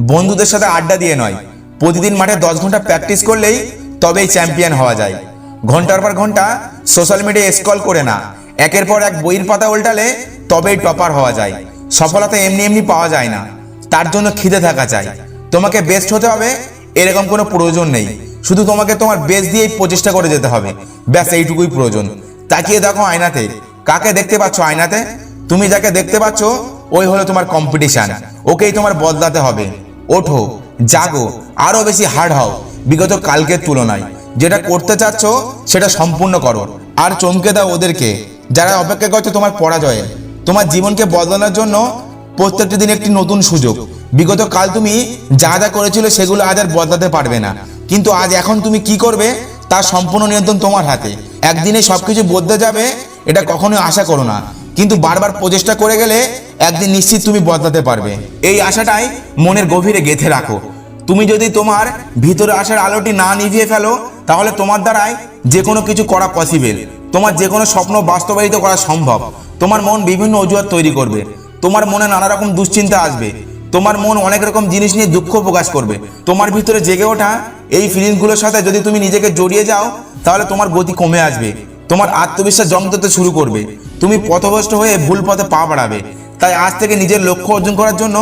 বন্ধুদের সাথে আড্ডা দিয়ে নয়। প্রতিদিন মাঠে দশ ঘণ্টা প্র্যাকটিস করলেই তবেই চ্যাম্পিয়ন হওয়া যায়। ঘণ্টার পর ঘণ্টা সোশ্যাল মিডিয়ায় স্কল করে না। একের পর এক বইয়ের পাতা উল্টালে তবেই টপার হওয়া যায়। সফলতা এমনি এমনি পাওয়া যায় না। তার জন্য খিদে থাকা চাই। তোমাকে বেস্ট হতে হবে, এরকম কোনো প্রয়োজন নেই। শুধু তোমাকে তোমার বেস্ট দিয়েই প্রচেষ্টা করে যেতে হবে। ব্যাস, এইটুকুই প্রয়োজন। তাকিয়ে দেখো আয়নাতে। কাকে দেখতে পাচ্ছ আয়নাতে? তুমি যাকে দেখতে পাচ্ছ, ওই হলো তোমার কম্পিটিশন ওকেই তোমার বদলাতে হবে। ওঠো, জাগো আরও বেশি হার্ড হও। বিগত কালকের তুলনায়। যেটা করতে চাচ্ছ, সেটা সম্পূর্ণ করো। আর চমকে দাও ওদেরকে, যারা অপেক্ষা করছে তোমার পরাজয়ে। তোমার জীবনকে বদলানোর জন্য প্রত্যেকটি দিন একটি নতুন সুযোগ। বিগত কাল তুমি যা যা করেছিল, সেগুলো আজ আর বদলাতে পারবে না। কিন্তু আজ এখন তুমি কি করবে তার সম্পূর্ণ নিয়ন্ত্রণ তোমার হাতে। একদিনে সব কিছু বদলে যাবে, এটা কখনোই আশা করো না। কিন্তু বারবার প্রচেষ্টা করে গেলে একদিন নিশ্চিত তুমি বদলাতে পারবে। এই আশাটাই মনের গভীরে গেঁথে রাখো। তুমি যদি তোমার ভিতরে আসার আলোটি না নিভিয়ে ফেলো, তাহলে তোমার দ্বারাই যে কোনো কিছু করা পসিবল তোমার যে কোনো স্বপ্ন বাস্তবায়িত করা সম্ভব। তোমার মন বিভিন্ন অজুহাত তৈরি করবে। তোমার মনে নানা রকম দুশ্চিন্তা আসবে। তোমার মন অনেক রকম জিনিস নিয়ে দুঃখ প্রকাশ করবে। তোমার ভিতরে জেগে ওঠা এই ফিলিংসগুলোর সাথে যদি তুমি নিজেকে জড়িয়ে যাও, তাহলে তোমার গতি কমে আসবে। তোমার আত্মবিশ্বাস জমতে শুরু করবে। তুমি পথভ্রষ্ট হয়ে ভুল পথে পা বাড়াবে। তাই আজ থেকে নিজের লক্ষ্য অর্জন করার জন্য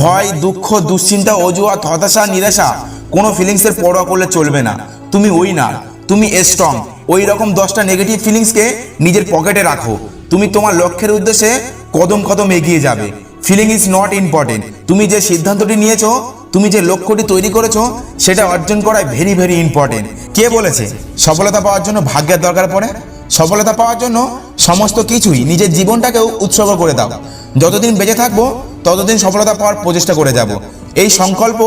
ভয়, দুঃখ, দুশ্চিন্তা, অজুহাত, হতাশা, নিরাশা কোনো ফিলিংসের পরোয়া করলে চলবে না। তুমি ওই না, তুমি স্ট্রং ওই রকম দশটা নেগেটিভ ফিলিংসকে নিজের পকেটে রাখো। তুমি তোমার লক্ষ্যের উদ্দেশ্যে কদম কদম এগিয়ে যাবে। ফিলিং ইজ নট ইম্পর্টেন্ট তুমি যে সিদ্ধান্তটি নিয়েছো, তুমি যে লক্ষ্যটি তৈরি করেছ, সেটা অর্জন করাই ভেরি ভেরি ইম্পর্টেন্ট কে বলেছে? সফলতা পাওয়ার জন্য ভাগ্যের দরকার পড়ে। সফলতা পাওয়ার জন্য সমস্ত কিছুই নিজের জীবনটাকেও উৎসর্গ করে দাও। যতদিন বেঁচে থাকব, ততদিন সফলতা পাওয়ার প্রচেষ্টা করে যাব। এই সংকল্প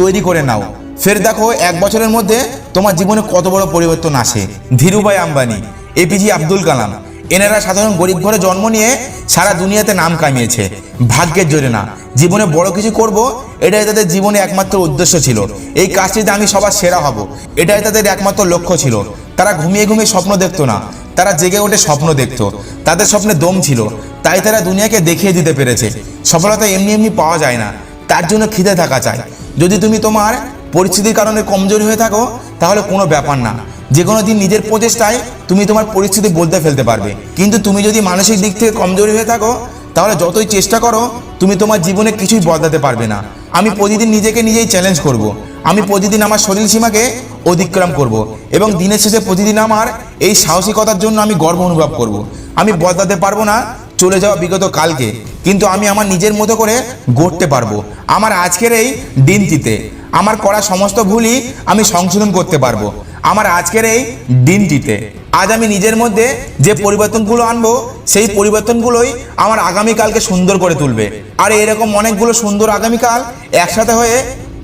তৈরি করে নাও। ফের দেখো, এক বছরের মধ্যে তোমার জীবনে কত বড় পরিবর্তন আসে। ধীরুভাই আম্বানি এপিজি আব্দুল কালাম, এনারা সাধারণ গরিব ঘরে জন্ম নিয়ে সারা দুনিয়াতে নাম কামিয়েছে। ভাগ্যের জোরে না, জীবনে বড় কিছু করব, এটাই তাদের জীবনে একমাত্র উদ্দেশ্য ছিল। এই কাজটিতে আমি সবার সেরা হব, এটাই তাদের একমাত্র লক্ষ্য ছিল। তারা ঘুমিয়ে ঘুমিয়ে স্বপ্ন দেখতো না। তারা জেগে ওঠে স্বপ্ন দেখতো। তাদের স্বপ্নে দম ছিল। তাই তারা দুনিয়াকে দেখিয়ে দিতে পেরেছে। সফলতা এমনি এমনি পাওয়া যায় না। তার জন্য খিদে থাকা চাই। যদি তুমি তোমার পরিস্থিতির কারণে কমজোরি হয়ে থাকো, তাহলে কোনো ব্যাপার না। যে কোনো দিন নিজের প্রচেষ্টায় তুমি তোমার পরিস্থিতি বলতে ফেলতে পারবে। কিন্তু তুমি যদি মানসিক দিক থেকে কমজোরি হয়ে থাকো, তাহলে যতই চেষ্টা করো, তুমি তোমার জীবনে কিছুই বদলাতে পারবে না। আমি প্রতিদিন নিজেকে নিজেই চ্যালেঞ্জ করব। আমি প্রতিদিন আমার শরীর সীমাকে অতিক্রম করব। এবং দিনের শেষে প্রতিদিন আমার এই সাহসিকতার জন্য আমি গর্ব অনুভব করব। আমি বদলাতে পারব না চলে যাওয়া বিগত কালকে কিন্তু আমি আমার নিজের মতো করে গড়তে পারব আমার আজকের এই দিনটিতে আমার করা সমস্ত ভুলই আমি সংশোধন করতে পারব আমার আজকের এই দিনটিতে, আজ আমি নিজের মধ্যে যে পরিবর্তনগুলো আনব, সেই পরিবর্তনগুলোই আমার আগামীকালকে সুন্দর করে তুলবে। আর এরকম অনেকগুলো সুন্দর আগামীকাল একসাথে হয়ে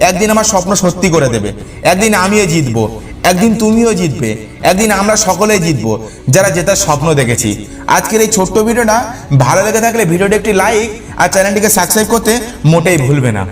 একদিন আমার স্বপ্ন সত্যি করে দেবে। একদিন আমিও জিতবো, একদিন তুমিও জিতবে, একদিন আমরা সকলেই জিতবো, যারা জেতার স্বপ্ন দেখেছি। আজকের এই ছোট্ট ভিডিওটা ভালো লেগে থাকলে ভিডিওটি একটি লাইক আর চ্যানেলটিকে সাবস্ক্রাইব করতে মোটেই ভুলবে না।